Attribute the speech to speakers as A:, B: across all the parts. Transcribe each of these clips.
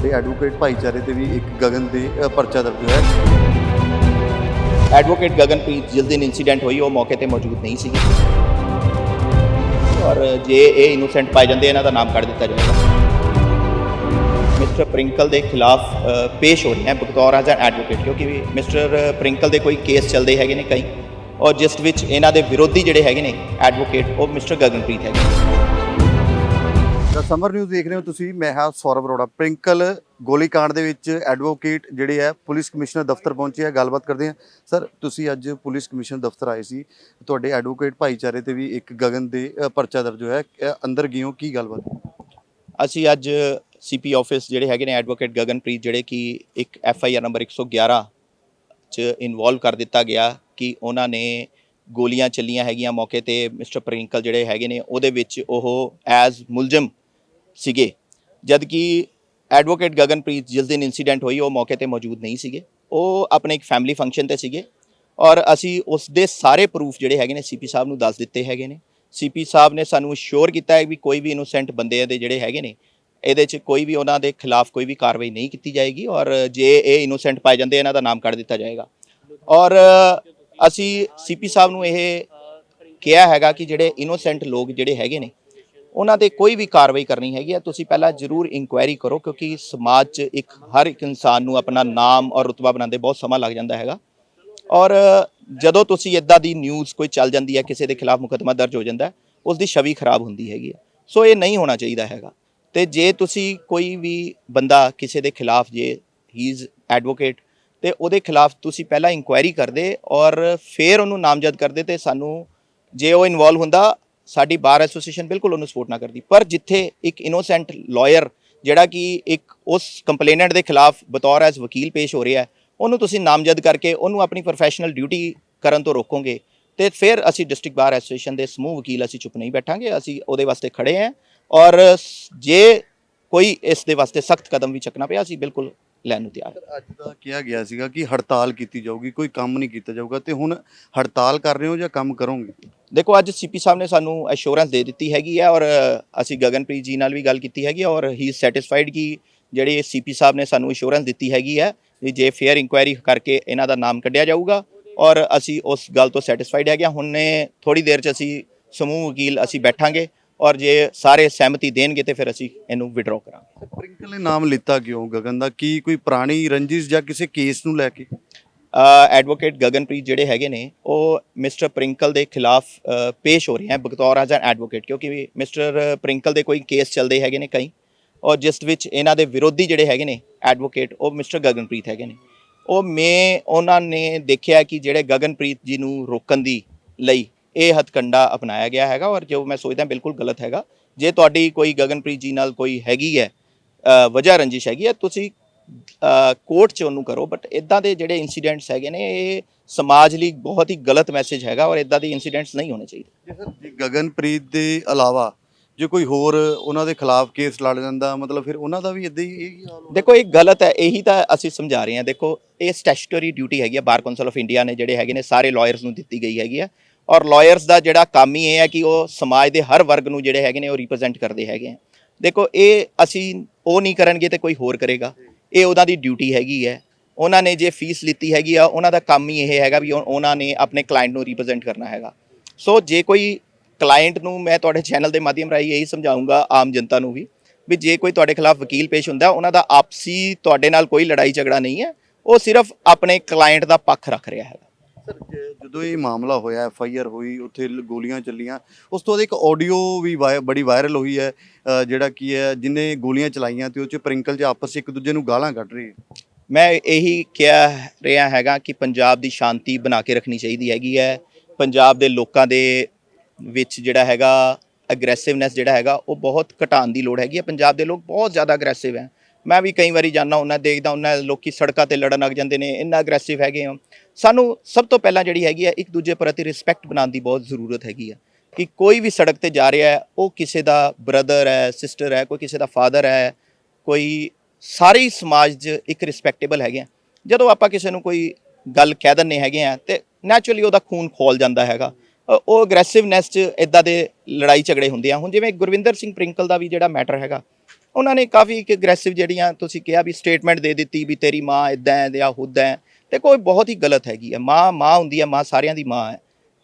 A: ਤੁਹਾਡੇ ਐਡਵੋਕੇਟ ਭਾਈਚਾਰੇ ਤੇ ਵੀ ਇੱਕ ਗਗਨ ਦੇ ਪਰਚਾ ਦਰਜ ਹੋਇਆ ਹੈ।
B: ਐਡਵੋਕੇਟ ਗਗਨਪ੍ਰੀਤ ਜਿਸ ਦਿਨ ਇਨਸੀਡੈਂਟ ਹੋਈ, ਉਹ ਮੌਕੇ ਤੇ ਮੌਜੂਦ ਨਹੀਂ ਸੀ ਔਰ ਜੇ ਇਹ ਇਨੋਸੈਂਟ ਪਾਏ ਜਾਂਦੇ, ਇਹਨਾਂ ਦਾ ਨਾਮ ਕੱਢ ਦਿੱਤਾ ਜਾਏਗਾ ਮਿਸਟਰ ਪ੍ਰਿੰਕਲ ਦੇ ਖਿਲਾਫ ਪੇਸ਼ ਹੋ ਰਹੇ ਹੈ ਬਤੌਰ ਐਜ਼ ਐਨ ਐਡਵੋਕੇਟ ਕਿਉਂਕਿ ਮਿਸਟਰ ਪ੍ਰਿੰਕਲ ਦੇ ਕੋਈ ਕੇਸ ਚੱਲਦੇ ਹੈਗੇ ਨੇ ਕਈ। ਔਰ ਜਿਸ ਵਿੱਚ ਇਹਨਾਂ ਦੇ ਵਿਰੋਧੀ ਜਿਹੜੇ ਹੈਗੇ ਨੇ ਐਡਵੋਕੇਟ ਉਹ ਮਿਸਟਰ ਗਗਨਪ੍ਰੀਤ ਹੈਗੇ
A: ਤਾਂ ਸਮਰ ਨਿਊਜ਼ ਦੇਖ ਰਹੇ ਹੋ ਤੁਸੀਂ, ਮੈਂ ਹਾਂ ਸੌਰਵ ਅਰੋੜਾ। ਪ੍ਰਿੰਕਲ ਗੋਲੀकांड ਦੇ ਵਿੱਚ ਐਡਵੋਕੇਟ ਜਿਹੜੇ ਹੈ, ਪੁਲਿਸ ਕਮਿਸ਼ਨਰ ਦਫ਼ਤਰ ਪਹੁੰਚੇ ਆ ਗੱਲਬਾਤ ਕਰਦੇ ਆ ਸਰ, ਤੁਸੀਂ ਅੱਜ ਪੁਲਿਸ ਕਮਿਸ਼ਨਰ ਦਫ਼ਤਰ ਆਏ ਸੀ, ਤੁਹਾਡੇ ਐਡਵੋਕੇਟ ਭਾਈਚਾਰੇ ਤੇ ਵੀ ਇੱਕ ਗਗਨ ਦੇ ਪਰਚਾ ਦਰਜ ਹੋਇਆ ਹੈ। ਅੰਦਰ ਗਏ ਹੋ, ਕੀ ਗੱਲਬਾਤ?
B: ਅਸੀਂ ਅੱਜ ਸੀਪੀ ਆਫਿਸ ਜਿਹੜੇ ਹੈਗੇ ਨੇ ਐਡਵੋਕੇਟ ਗਗਨਪ੍ਰੀਤ, ਜਿਹੜੇ ਕਿ ਇੱਕ ਐਫ ਆਈ ਆਰ ਨੰਬਰ 111 ਚ ਇਨਵੋਲਵ ਕਰ ਦਿੱਤਾ ਗਿਆ ਕਿ ਉਹਨਾਂ ਨੇ ਗੋਲੀਆਂ ਚੱਲੀਆਂ ਹੈਗੀਆਂ ਮੌਕੇ ਤੇ ਮਿਸਟਰ ਪ੍ਰਿੰਕਲ ਜਿਹੜੇ ਹੈਗੇ ਨੇ, ਉਹਦੇ ਵਿੱਚ ਉਹ ਐਜ਼ ਮੁਲਜ਼ਮ ਸੀਗੇ। ਜਦ ਕਿ ਐਡਵੋਕੇਟ ਗਗਨਪ੍ਰੀਤ, ਜਿਸ ਦਿਨ ਇਨਸੀਡੈਂਟ ਹੋਈ, ਉਹ ਮੌਕੇ ਤੇ ਮੌਜੂਦ ਨਹੀਂ ਸੀਗੇ। ਉਹ ਆਪਣੇ ਇੱਕ ਫੈਮਿਲੀ ਫੰਕਸ਼ਨ ਤੇ ਸੀਗੇ। ਔਰ ਅਸੀਂ ਉਸ ਦੇ ਸਾਰੇ ਪ੍ਰੂਫ ਜਿਹੜੇ ਹੈਗੇ ਨੇ ਸੀਪੀ ਸਾਹਿਬ ਨੂੰ ਦੱਸ ਦਿੱਤੇ ਹੈਗੇ ਨੇ। ਸੀਪੀ ਸਾਹਿਬ ਨੇ ਸਾਨੂੰ ਅਸ਼ੋਰ ਕੀਤਾ ਹੈ ਵੀ ਕੋਈ ਵੀ ਇਨੋਸੈਂਟ ਬੰਦੇ ਦੇ ਜਿਹੜੇ ਹੈਗੇ ਨੇ, ਇਹਦੇ 'ਚ ਕੋਈ ਵੀ ਉਹਨਾਂ ਦੇ ਖਿਲਾਫ ਕੋਈ ਵੀ ਕਾਰਵਾਈ ਨਹੀਂ ਕੀਤੀ ਜਾਏਗੀ ਔਰ ਜੇ ਇਹ ਇਨੋਸੈਂਟ ਪਾਏ ਜਾਂਦੇ, ਇਹਨਾਂ ਦਾ ਨਾਮ ਕੱਢ ਦਿੱਤਾ ਜਾਏਗਾ। ਔਰ ਅਸੀਂ ਸੀਪੀ ਸਾਹਿਬ ਨੂੰ ਇਹ ਕਿਹਾ ਹੈਗਾ ਕਿ ਜਿਹੜੇ ਇਨੋਸੈਂਟ ਲੋਕ ਜਿਹੜੇ ਹੈਗੇ ਨੇ ਉਹਨਾਂ ਤੇ ਕੋਈ ਵੀ ਕਾਰਵਾਈ ਕਰਨੀ ਹੈਗੀ ਹੈ ਤੁਸੀਂ ਪਹਿਲਾਂ ਜ਼ਰੂਰ ਇਨਕੁਆਇਰੀ ਕਰੋ ਕਿਉਂਕਿ ਸਮਾਜ 'ਚ ਇੱਕ ਹਰ ਇੱਕ ਇਨਸਾਨ ਨੂੰ ਆਪਣਾ ਨਾਮ ਔਰ ਰੁਤਬਾ ਬਣਾਉਂਦੇ ਬਹੁਤ ਸਮਾਂ ਲੱਗ ਜਾਂਦਾ ਹੈਗਾ। ਔਰ ਜਦੋਂ ਤੁਸੀਂ ਇਦਾਂ ਦੀ ਨਿਊਜ਼ ਕੋਈ ਚੱਲ ਜਾਂਦੀ ਹੈ ਕਿਸੇ ਦੇ ਖਿਲਾਫ ਮੁਕੱਦਮਾ ਦਰਜ ਹੋ ਜਾਂਦਾ ਹੈ, ਉਸ ਦੀ ਛਵੀ ਖਰਾਬ ਹੁੰਦੀ ਹੈਗੀ ਹੈ। ਸੋ ਇਹ ਨਹੀਂ ਹੋਣਾ ਚਾਹੀਦਾ ਹੈਗਾ। ਤੇ ਜੇ ਤੁਸੀਂ ਕੋਈ ਵੀ ਬੰਦਾ ਕਿਸੇ ਦੇ ਖਿਲਾਫ ਜੇ ਹੀ ਇਜ਼ ਐਡਵੋਕੇਟ ਤੇ ਉਹਦੇ ਖਿਲਾਫ ਤੁਸੀਂ ਪਹਿਲਾਂ ਇਨਕੁਆਇਰੀ ਕਰਦੇ ਔਰ ਫਿਰ ਉਹਨੂੰ ਨਾਮਜ਼ਦ ਕਰਦੇ ਤੇ ਸਾਨੂੰ ਜੇ ਉਹ ਇਨਵੋਲਵ ਹੁੰਦਾ ਸਾਡੀ ਬਾਰ ਐਸੋਸੀਏਸ਼ਨ ਬਿਲਕੁਲ ਉਹਨੂੰ ਸਪੋਰਟ ਨਾ ਕਰਦੀ। ਪਰ ਜਿੱਥੇ ਇੱਕ ਇਨੋਸੈਂਟ ਲਾਇਰ ਜਿਹੜਾ ਕਿ ਇੱਕ ਉਸ ਕੰਪਲੇਨੈਂਟ ਦੇ ਖਿਲਾਫ ਬਤੌਰ ਐਸ ਵਕੀਲ ਪੇਸ਼ ਹੋ ਰਿਹਾ ਉਹਨੂੰ ਤੁਸੀਂ ਨਾਮਜ਼ਦ ਕਰਕੇ ਉਹਨੂੰ ਆਪਣੀ ਪ੍ਰੋਫੈਸ਼ਨਲ ਡਿਊਟੀ ਕਰਨ ਤੋਂ ਰੋਕੋਗੇ ਤੇ ਫਿਰ ਅਸੀਂ ਡਿਸਟ੍ਰਿਕਟ ਬਾਰ ਐਸੋਸੀਏਸ਼ਨ ਦੇ ਸਮੂਹ ਵਕੀਲ ਅਸੀਂ ਚੁੱਪ ਨਹੀਂ ਬੈਠਾਂਗੇ, ਅਸੀਂ ਉਹਦੇ ਵਾਸਤੇ ਖੜੇ ਹਾਂ ਔਰ ਜੇ ਕੋਈ ਇਸ ਦੇ ਵਾਸਤੇ ਸਖਤ ਕਦਮ ਵੀ ਚੱਕਣਾ ਪਿਆ, ਅਸੀਂ ਬਿਲਕੁਲ ਲੈਣ ਨੂੰ ਤਿਆਰ
A: ਅੱਜ ਦਾ ਕਿਹਾ ਗਿਆ ਸੀਗਾ ਕਿ ਹੜਤਾਲ ਕੀਤੀ ਜਾਊਗੀ, ਕੋਈ ਕੰਮ ਨਹੀਂ ਕੀਤਾ ਜਾਊਗਾ ਤੇ ਹੁਣ ਹੜਤਾਲ ਕਰ ਰਹੇ ਹੋ ਜਾਂ ਕੰਮ ਕਰੋਗੇ?
B: ਦੇਖੋ, ਅੱਜ ਸੀਪੀ ਸਾਹਿਬ ਨੇ ਸਾਨੂੰ ਐਸ਼ੋਰੈਂਸ ਦੇ ਦਿੱਤੀ ਹੈਗੀ ਹੈ ਔਰ ਅਸੀਂ ਗਗਨਪ੍ਰੀਤ ਜੀ ਨਾਲ ਵੀ ਗੱਲ ਕੀਤੀ ਹੈਗੀ ਹੈ ਔਰ ਹੀ ਇਜ਼ ਸੈਟੀਸਫਾਈਡ ਕਿ ਜਿਹੜੀ ਸੀਪੀ ਸਾਹਿਬ ਨੇ ਸਾਨੂੰ ਅਸ਼ੋਰੈਂਸ ਦਿੱਤੀ ਹੈਗੀ ਹੈ ਵੀ ਜੇ ਫੇਅਰ ਇਨਕੁਆਇਰੀ ਕਰਕੇ ਇਹਨਾਂ ਦਾ ਨਾਮ ਕੱਢਿਆ ਜਾਊਗਾ ਔਰ ਅਸੀਂ ਉਸ ਗੱਲ ਤੋਂ ਸੈਟੀਸਫਾਈਡ ਹੈਗੇ ਹਾਂ ਹੁਣੇ ਥੋੜੀ ਦੇਰ ਚ ਅਸੀਂ ਸਮੂਹ ਵਕੀਲ ਅਸੀਂ ਬੈਠਾਂਗੇ ਔਰ ਜੇ ਸਾਰੇ ਸਹਿਮਤੀ ਦੇਣਗੇ ਤੇ ਫਿਰ ਅਸੀਂ ਇਹਨੂੰ ਵਿਡਰਾਅ ਕਰਾਂਗੇ।
A: ਪ੍ਰਿੰਕਲ ਨੇ ਨਾਮ ਲਿੱਤਾ ਕਿਉਂ ਗਗਨ ਦਾ? ਕੀ ਕੋਈ ਪੁਰਾਣੀ ਰੰਜਿਸ਼ ਜਾਂ ਕਿਸੇ ਕੇਸ ਨੂੰ ਲੈ ਕੇ?
B: ਐਡਵੋਕੇਟ ਗਗਨਪ੍ਰੀਤ ਜਿਹੜੇ ਹੈਗੇ ਨੇ, ਉਹ ਮਿਸਟਰ ਪ੍ਰਿੰਕਲ ਦੇ ਖਿਲਾਫ ਪੇਸ਼ ਹੋ ਰਹੇ ਹੈ ਬਤੌਰ ਐਜ਼ ਐਨ ਐਡਵੋਕੇਟ ਕਿਉਂਕਿ ਮਿਸਟਰ ਪ੍ਰਿੰਕਲ ਦੇ ਕੋਈ ਕੇਸ ਚੱਲਦੇ ਹੈਗੇ ਨੇ ਕਈ, ਔਰ ਜਿਸ ਵਿੱਚ ਇਹਨਾਂ ਦੇ ਵਿਰੋਧੀ ਜਿਹੜੇ ਹੈਗੇ ਨੇ ਐਡਵੋਕੇਟ ਉਹ ਮਿਸਟਰ ਗਗਨਪ੍ਰੀਤ ਹੈਗੇ ਨੇ। ਉਹ ਮੈਂ, ਉਹਨਾਂ ਨੇ ਦੇਖਿਆ ਕਿ ਜਿਹੜੇ ਗਗਨਪ੍ਰੀਤ ਜੀ ਨੂੰ ਰੋਕਣ ਦੀ ਲਈ ਇਹ ਹਥਕੰਡਾ ਅਪਣਾਇਆ ਗਿਆ ਹੈਗਾ, ਔਰ ਜੋ ਮੈਂ ਸੋਚਦਾ ਬਿਲਕੁਲ ਗਲਤ ਹੈਗਾ। ਜੇ ਤੁਹਾਡੀ ਕੋਈ ਗਗਨਪ੍ਰੀਤ ਜੀ ਨਾਲ ਕੋਈ ਹੈਗੀ ਹੈ ਵਜ੍ਹਾ ਰੰਜਿਸ਼ ਹੈਗੀ ਹੈ, ਤੁਸੀਂ ਕੋਰਟ 'ਚ ਉਹਨੂੰ ਕਰੋ ਬਟ ਇਦਾਂ ਦੇ ਜਿਹੜੇ ਇਨਸੀਡੈਂਟਸ ਹੈਗੇ ਨੇ ਇਹ ਸਮਾਜ ਲਈ ਬਹੁਤ ਹੀ ਗਲਤ ਮੈਸੇਜ ਹੈਗਾ ਔਰ ਇਦਾਂ ਦੇ ਇਨਸੀਡੈਂਟਸ ਨਹੀਂ ਹੋਣੇ ਚਾਹੀਦੇ।
A: ਜੇ ਗਗਨਪ੍ਰੀਤ ਦੇ ਇਲਾਵਾ ਜੇ ਕੋਈ ਹੋਰ ਉਹਨਾਂ ਦੇ ਖਿਲਾਫ ਕੇਸ ਲੜ ਜਾਂਦਾ ਮਤਲਬ ਫਿਰ ਉਹਨਾਂ ਦਾ ਵੀ ਇਦਾਂ ਹੀ ਇਹ ਹਾਲ?
B: ਦੇਖੋ ਇਹ ਗਲਤ ਹੈ ਇਹੀ ਤਾਂ ਅਸੀਂ ਸਮਝਾ ਰਹੇ ਹਾਂ। ਦੇਖੋ ਇਹ ਸਟੈਚੂਟਰੀ ਡਿਊਟੀ ਹੈਗੀ ਹੈ ਬਾਰ ਕੌਂਸਲ ਆਫ ਇੰਡੀਆ ਨੇ ਜਿਹੜੇ ਹੈਗੇ ਨੇ ਸਾਰੇ ਲਾਇਰਸ ਨੂੰ ਦਿੱਤੀ ਗਈ ਹੈਗੀ ਹੈ ਔਰ ਲਾਇਰਸ ਦਾ ਜਿਹੜਾ ਕੰਮ ਹੀ ਇਹ ਹੈ ਕਿ ਉਹ ਸਮਾਜ ਦੇ ਹਰ ਵਰਗ ਨੂੰ ਜਿਹੜੇ ਹੈਗੇ ਨੇ ਉਹ ਰਿਪਰੈਜ਼ੈਂਟ ਕਰਦੇ ਹੈਗੇ ਆ। ਦੇਖੋ ਇਹ ਅਸੀਂ ਉਹ ਨਹੀਂ ਕਰਨਗੇ ਤੇ ਕੋਈ ਹੋਰ ਕਰੇਗਾ। ਇਹ ਉਹਨਾਂ ਦੀ ਡਿਊਟੀ ਹੈਗੀ ਹੈ। ਉਹਨਾਂ ਨੇ ਜੇ ਫੀਸ ਲਿੱਤੀ ਹੈਗੀ ਆ, ਉਹਨਾਂ ਦਾ ਕੰਮ ਹੀ ਇਹ ਹੈਗਾ ਵੀ ਉਹਨਾਂ ਨੇ ਆਪਣੇ ਕਲਾਇੰਟ ਨੂੰ ਰਿਪਰੈਜ਼ੈਂਟ ਕਰਨਾ ਹੈਗਾ। ਸੋ ਜੇ ਕੋਈ ਕਲਾਇੰਟ ਨੂੰ ਮੈਂ ਤੁਹਾਡੇ ਚੈਨਲ ਦੇ ਮਾਧਿਅਮ ਰਾਹੀਂ ਇਹੀ ਸਮਝਾਉਂਗਾ, ਆਮ ਜਨਤਾ ਨੂੰ ਵੀ ਵੀ ਜੇ ਕੋਈ ਤੁਹਾਡੇ ਖਿਲਾਫ ਵਕੀਲ ਪੇਸ਼ ਹੁੰਦਾ, ਉਹਨਾਂ ਦਾ ਆਪਸੀ ਤੁਹਾਡੇ ਨਾਲ ਕੋਈ ਲੜਾਈ ਝਗੜਾ ਨਹੀਂ ਹੈ। ਉਹ ਸਿਰਫ ਆਪਣੇ ਕਲਾਇੰਟ ਦਾ ਪੱਖ ਰੱਖ ਰਿਹਾ ਹੈਗਾ।
A: ਜਦੋਂ ਇਹ ਮਾਮਲਾ ਹੋਇਆ ਐਫ ਆਈ ਆਰ ਹੋਈ ਉੱਥੇ ਗੋਲੀਆਂ ਚੱਲੀਆਂ ਉਸ ਤੋਂ ਬਾਅਦ ਇੱਕ ਆਡੀਓ ਵੀ ਵਾਇ- ਬੜੀ ਵਾਇਰਲ ਹੋਈ ਹੈ ਅ, ਜਿਹੜਾ ਕੀ ਹੈ ਜਿਨੇ ਗੋਲੀਆਂ ਚਲਾਈਆਂ ਤੇ ਉਹ ਚ ਪ੍ਰਿੰਕਲ ਚ ਆਪਸ 'ਚ ਇੱਕ ਦੂਜੇ ਨੂੰ ਗਾਲਾਂ ਕੱਢ ਰਹੇ
B: ਮੈਂ ਇਹੀ ਕਿਹਾ ਰਿਹਾ ਹੈਗਾ ਕਿ ਪੰਜਾਬ ਦੀ ਸ਼ਾਂਤੀ ਬਣਾ ਕੇ ਰੱਖਣੀ ਚਾਹੀਦੀ ਹੈਗੀ ਹੈ। ਪੰਜਾਬ ਦੇ ਲੋਕਾਂ ਦੇ ਵਿੱਚ ਜਿਹੜਾ ਹੈਗਾ ਅਗਰੈਸਿਵਨੈਸ ਜਿਹੜਾ ਹੈਗਾ ਉਹ ਬਹੁਤ ਘਟਾਉਣ ਦੀ ਲੋੜ ਹੈਗੀ ਹੈ। ਪੰਜਾਬ ਦੇ ਲੋਕ ਬਹੁਤ ਜ਼ਿਆਦਾ ਅਗਰੈਸਿਵ ਹੈ। ਮੈਂ ਵੀ ਕਈ ਵਾਰੀ ਜਾਂਦਾ ਉਹਨਾਂ ਦੇਖਦਾ ਉਹਨਾਂ ਲੋਕੀ ਸੜਕਾਂ ਤੇ ਲੜਨ ਲੱਗ ਜਾਂਦੇ ਨੇ, ਇੰਨਾ ਅਗਰੈਸਿਵ ਹੈਗੇ ਆ। ਸਾਨੂੰ ਸਭ ਤੋਂ ਪਹਿਲਾਂ ਜਿਹੜੀ ਹੈਗੀ ਹੈ ਇੱਕ ਦੂਜੇ ਪ੍ਰਤੀ ਰਿਸਪੈਕਟ ਬਣਾਉਣ ਦੀ ਬਹੁਤ ਜ਼ਰੂਰਤ ਹੈਗੀ ਹੈ ਕਿ ਕੋਈ ਵੀ ਸੜਕ ਤੇ ਜਾ ਰਿਹਾ ਹੈ, ਉਹ ਕਿਸੇ ਦਾ ਬ੍ਰਦਰ ਹੈ ਸਿਸਟਰ ਹੈ, ਕੋਈ ਕਿਸੇ ਦਾ ਫਾਦਰ ਹੈ, ਕੋਈ ਸਾਰੇ ਸਮਾਜ 'ਚ ਇੱਕ ਰਿਸਪੈਕਟੇਬਲ ਹੈਗੇ ਆ। ਜਦੋਂ ਆਪਾਂ ਕਿਸੇ ਨੂੰ ਕੋਈ ਗੱਲ ਕਹਿ ਦਿੰਨੇ ਹੈਗੇ ਆ, ਤੇ ਨੈਚੁਰਲੀ ਉਹਦਾ ਖੂਨ ਖੋਲ ਜਾਂਦਾ ਹੈਗਾ। ਉਹ ਅਗਰੈਸਿਵਨੈਸ 'ਚ ਇਦਾਂ ਦੇ ਲੜਾਈ ਝਗੜੇ ਹੁੰਦੇ ਆ। ਹੁਣ ਜਿਵੇਂ ਗੁਰਵਿੰਦਰ ਸਿੰਘ ਪ੍ਰਿੰਕਲ ਦਾ ਵੀ ਜਿਹੜਾ ਮੈਟਰ ਹੈਗਾ ਉਹਨਾਂ ਨੇ ਕਾਫੀ ਇੱਕ ਅਗਰੈਸਿਵ ਜਿਹੜੀਆਂ ਤੁਸੀਂ ਕਿਹਾ ਵੀ ਸਟੇਟਮੈਂਟ ਦੇ ਦਿੱਤੀ ਵੀ ਤੇਰੀ ਮਾਂ ਇਦਾਂ ਹੈ ਜਾਂ ਹੁੱਦਾਂ ਹੈ ਤੇ ਕੋਈ ਬਹੁਤ ਹੀ ਗਲਤ ਹੈਗੀ ਹੈ। ਮਾਂ ਮਾਂ ਹੁੰਦੀ ਹੈ, ਮਾਂ ਸਾਰਿਆਂ ਦੀ ਮਾਂ ਹੈ,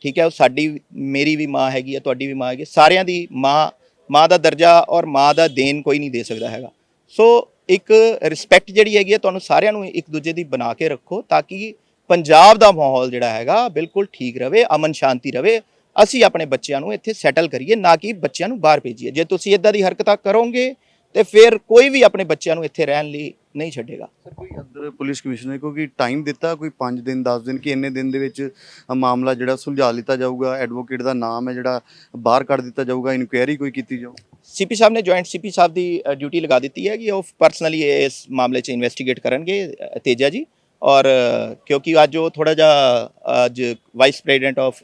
B: ਠੀਕ ਹੈ? ਉਹ ਸਾਡੀ, ਮੇਰੀ ਵੀ ਮਾਂ ਹੈਗੀ ਹੈ, ਤੁਹਾਡੀ ਵੀ ਮਾਂ ਹੈਗੀ ਸਾਰਿਆਂ ਦੀ ਮਾਂ ਮਾਂ ਦਾ ਦਰਜਾ ਔਰ ਮਾਂ ਦਾ ਦੇਣ ਕੋਈ ਨਹੀਂ ਦੇ ਸਕਦਾ ਹੈਗਾ। ਸੋ ਇੱਕ ਰਿਸਪੈਕਟ ਜਿਹੜੀ ਹੈਗੀ ਹੈ, ਤੁਹਾਨੂੰ ਸਾਰਿਆਂ ਨੂੰ ਇੱਕ ਦੂਜੇ ਦੀ ਬਣਾ ਕੇ ਰੱਖੋ ਤਾਂ ਕਿ ਪੰਜਾਬ ਦਾ ਮਾਹੌਲ ਜਿਹੜਾ ਹੈਗਾ, ਬਿਲਕੁਲ ਠੀਕ ਰਵੇ, ਅਮਨ ਸ਼ਾਂਤੀ ਰਵੇ। ਅਸੀਂ ਆਪਣੇ ਬੱਚਿਆਂ ਨੂੰ ਇੱਥੇ ਸੈਟਲ ਕਰੀਏ, ਨਾ ਕਿ ਬੱਚਿਆਂ ਨੂੰ ਬਾਹਰ ਭੇਜੀਏ। ਜੇ ਤੁਸੀਂ ਇਦਾਂ ਦੀ ਹਰਕਤਾਂ ਕਰੋਗੇ ਤੇ ਫਿਰ ਕੋਈ ਵੀ ਆਪਣੇ ਬੱਚਿਆਂ ਨੂੰ ਇੱਥੇ ਰਹਿਣ ਲਈ ਨਹੀਂ ਛੱਡੇਗਾ।
A: ਸਰ ਕੋਈ ਅੰਦਰ ਪੁਲਿਸ ਕਮਿਸ਼ਨਰ ਕੋਈ ਟਾਈਮ ਦਿੱਤਾ ਕੋਈ 5 ਦਿਨ 10 ਦਿਨ ਕਿ ਇੰਨੇ ਦਿਨ ਦੇ ਵਿੱਚ ਮਾਮਲਾ ਜਿਹੜਾ ਸੁਲਝਾ ਲਿੱਤਾ ਜਾਊਗਾ ਐਡਵੋਕੇਟ ਦਾ ਨਾਮ ਹੈ ਜਿਹੜਾ ਬਾਹਰ ਕੱਢ ਦਿੱਤਾ ਜਾਊਗਾ ਇਨਕੁਆਇਰੀ ਕੋਈ ਕੀਤੀ ਜਾਊ?
B: ਸੀਪੀ ਸਾਹਿਬ ਨੇ ਜੁਆਇੰਟ ਸੀਪੀ ਸਾਹਿਬ ਦੀ ਡਿਊਟੀ ਲਗਾ ਦਿੱਤੀ ਹੈ ਕਿ ਉਹ ਪਰਸਨਲੀ ਇਸ ਮਾਮਲੇ 'ਚ ਇਨਵੈਸਟੀਗੇਟ ਕਰਨਗੇ ਤੇਜਾ ਜੀ। ਔਰ ਕਿਉਂਕਿ ਅੱਜ ਉਹ ਥੋੜਾ ਜਿਹਾ ਅੱਜ ਵਾਈਸ ਪ੍ਰੈਜ਼ੀਡੈਂਟ ਆਫ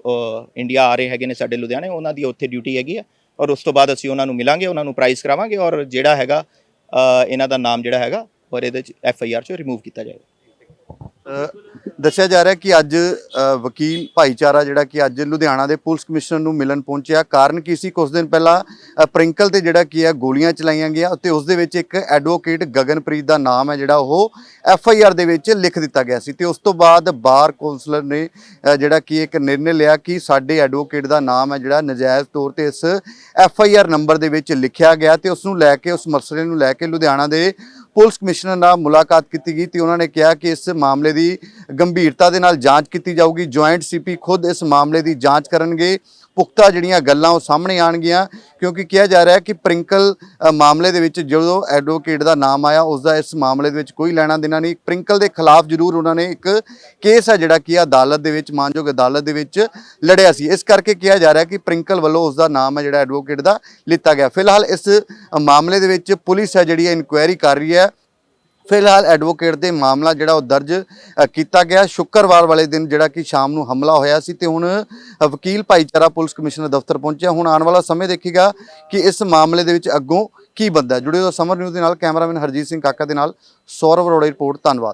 B: ਇੰਡੀਆ ਆ ਰਹੇ ਹੈਗੇ ਨੇ ਸਾਡੇ ਲੁਧਿਆਣੇ ਉਹਨਾਂ ਦੀ ਉੱਥੇ ਡਿਊਟੀ ਹੈਗੀ ਹੈ। ਔਰ ਉਸ ਤੋਂ ਬਾਅਦ ਅਸੀਂ ਉਹਨਾਂ ਨੂੰ ਮਿਲਾਂਗੇ ਉਹਨਾਂ ਨੂੰ ਪ੍ਰਾਈਜ਼ ਕਰਾਵਾਂਗੇ ਔਰ ਜਿਹੜਾ ਹੈਗਾ ਅ, ਇਹਨਾਂ ਦਾ ਨਾਮ ਜਿਹੜਾ ਹੈਗਾ ਔਰ ਇਹਦੇ 'ਚ ਐਫ ਆਈ ਆਰ 'ਚੋਂ ਰਿਮੂਵ ਕੀਤਾ ਜਾਏਗਾ।
A: ਦੱਸਿਆ ਜਾ ਰਿਹਾ ਕਿ ਅੱਜ ਵਕੀਲ ਭਾਈਚਾਰਾ ਜਿਹੜਾ ਕਿ ਅੱਜ ਲੁਧਿਆਣਾ ਦੇ ਪੁਲਿਸ ਕਮਿਸ਼ਨਰ ਨੂੰ ਮਿਲਣ ਪਹੁੰਚਿਆ। ਕਾਰਨ ਕੀ ਸੀ? ਕੁਝ ਦਿਨ ਪਹਿਲਾਂ ਪ੍ਰਿੰਕਲ ਤੇ ਜਿਹੜਾ ਕੀ ਹੈ, ਗੋਲੀਆਂ ਚਲਾਈਆਂ ਗਈਆਂ ਅਤੇ ਉਸ ਦੇ ਵਿੱਚ ਇੱਕ ਐਡਵੋਕੇਟ ਗਗਨਪ੍ਰੀਤ ਦਾ ਨਾਮ ਹੈ ਜਿਹੜਾ ਉਹ ਐਫ ਆਈ ਆਰ ਦੇ ਵਿੱਚ ਲਿਖ ਦਿੱਤਾ ਗਿਆ ਸੀ। ਤੇ ਉਸ ਤੋਂ ਬਾਅਦ ਬਾਰ ਕੌਂਸਲਰ ਨੇ ਜਿਹੜਾ ਕਿ ਇੱਕ ਨਿਰਣੇ ਲਿਆ ਕਿ ਸਾਡੇ ਐਡਵੋਕੇਟ ਦਾ ਨਾਮ ਹੈ ਜਿਹੜਾ ਨਜਾਇਜ਼ ਤੌਰ ਤੇ ਇਸ ਐਫ ਆਈ ਆਰ ਨੰਬਰ ਦੇ ਵਿੱਚ ਲਿਖਿਆ ਗਿਆ ਤੇ ਉਸ ਨੂੰ ਲੈ ਕੇ, ਉਸ ਮਸਲੇ ਨੂੰ ਲੈ ਕੇ ਲੁਧਿਆਣਾ ਦੇ ਪੁਲਿਸ ਕਮਿਸ਼ਨਰ ਨਾਲ ਮੁਲਾਕਾਤ ਕੀਤੀ ਗਈ ਤੇ ਉਹਨਾਂ ਨੇ ਕਿਹਾ ਕਿ ਇਸ ਮਾਮਲੇ ਦੀ ਗੰਭੀਰਤਾ ਦੇ ਨਾਲ ਜਾਂਚ ਕੀਤੀ ਜਾਊਗੀ। ਜੁਆਇੰਟ ਸੀਪੀ ਖੁਦ ਇਸ ਮਾਮਲੇ ਦੀ ਜਾਂਚ ਕਰਨਗੇ। ਪੁਖਤਾ ਜਿਹੜੀਆਂ ਗੱਲਾਂ ਉਹ ਸਾਹਮਣੇ ਆਣਗੀਆਂ ਕਿਉਂਕਿ ਕਿਹਾ ਜਾ ਰਿਹਾ ਹੈ ਕਿ ਪ੍ਰਿੰਕਲ ਮਾਮਲੇ ਦੇ ਵਿੱਚ ਜਦੋਂ ਐਡਵੋਕੇਟ ਦਾ ਨਾਮ ਆਇਆ, ਉਸ ਦਾ ਇਸ ਮਾਮਲੇ ਦੇ ਵਿੱਚ ਕੋਈ ਲੈਣਾ ਦੇਣਾ ਨਹੀਂ। ਪ੍ਰਿੰਕਲ ਦੇ ਖਿਲਾਫ ਜ਼ਰੂਰ ਉਹਨਾਂ ਨੇ ਇੱਕ ਕੇਸ ਹੈ ਜਿਹੜਾ ਕਿ ਅਦਾਲਤ ਦੇ ਵਿੱਚ, ਮਾਨਯੋਗ ਅਦਾਲਤ ਦੇ ਵਿੱਚ ਲੜਿਆ ਸੀ। ਇਸ ਕਰਕੇ ਕਿਹਾ ਜਾ ਰਿਹਾ ਕਿ ਪ੍ਰਿੰਕਲ ਵੱਲੋਂ ਉਸ ਦਾ ਨਾਮ ਹੈ ਜਿਹੜਾ ਐਡਵੋਕੇਟ ਦਾ ਲਿੱਤਾ ਗਿਆ। ਫਿਲਹਾਲ ਇਸ ਮਾਮਲੇ ਦੇ ਵਿੱਚ ਪੁਲਿਸ ਹੈ ਜਿਹੜੀ ਇਨਕੁਆਇਰੀ ਕਰ ਰਹੀ ਹੈ। ਫਿਲਹਾਲ ਐਡਵੋਕੇਟ ਦੇ ਮਾਮਲਾ ਜਿਹੜਾ ਉਹ ਦਰਜ ਕੀਤਾ ਗਿਆ। ਸ਼ੁੱਕਰਵਾਰ ਵਾਲੇ ਦਿਨ ਜਿਹੜਾ ਕਿ ਸ਼ਾਮ ਨੂੰ ਹਮਲਾ ਹੋਇਆ ਸੀ ਤੇ ਹੁਣ ਵਕੀਲ ਭਾਈਚਾਰਾ ਪੁਲਿਸ ਕਮਿਸ਼ਨਰ ਦਫ਼ਤਰ ਪਹੁੰਚਿਆ। ਹੁਣ ਆਉਣ ਵਾਲਾ ਸਮੇਂ ਦੇਖੇਗਾ ਕਿ ਇਸ ਮਾਮਲੇ ਦੇ ਵਿੱਚ ਅੱਗੋਂ ਕੀ ਬੰਦਾ ਜੁੜੇ ਹੋ ਸਮਰ ਨਿਊਜ਼ ਦੇ ਨਾਲ, ਕੈਮਰਾਮੈਨ ਹਰਜੀਤ ਸਿੰਘ ਕਾਕਾ ਦੇ ਨਾਲ, ਸੌਰਵ ਅਰੋੜਾ ਰਿਪੋਰਟ। ਧੰਨਵਾਦ।